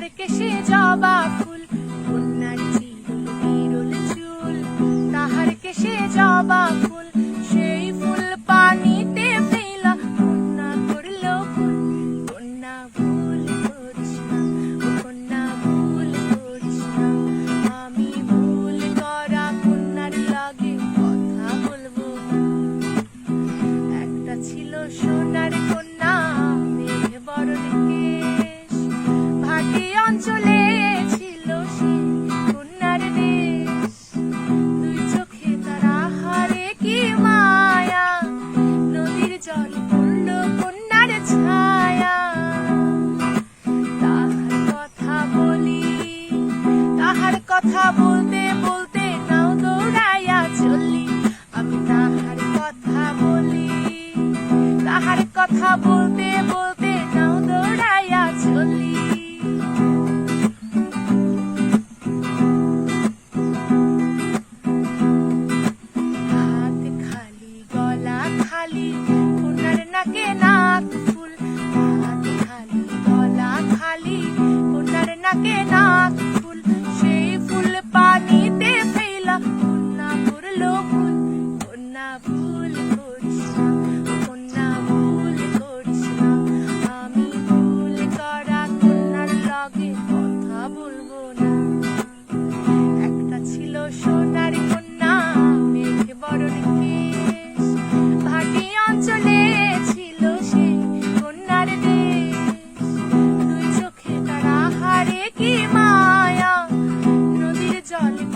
আর কেসে জবাব কথা বলতে বলতে নাও দৌড়াইয়া চলি। আমি তাহার কথা বলি। তাহার কথা বলতে বলতে নাও দৌড়াইয়া চলি। হাত খালি, গলা খালি কন্যার নাকে নাক ফুল। হাত খালি, গলা খালি কন্যার নাকে নাক চলে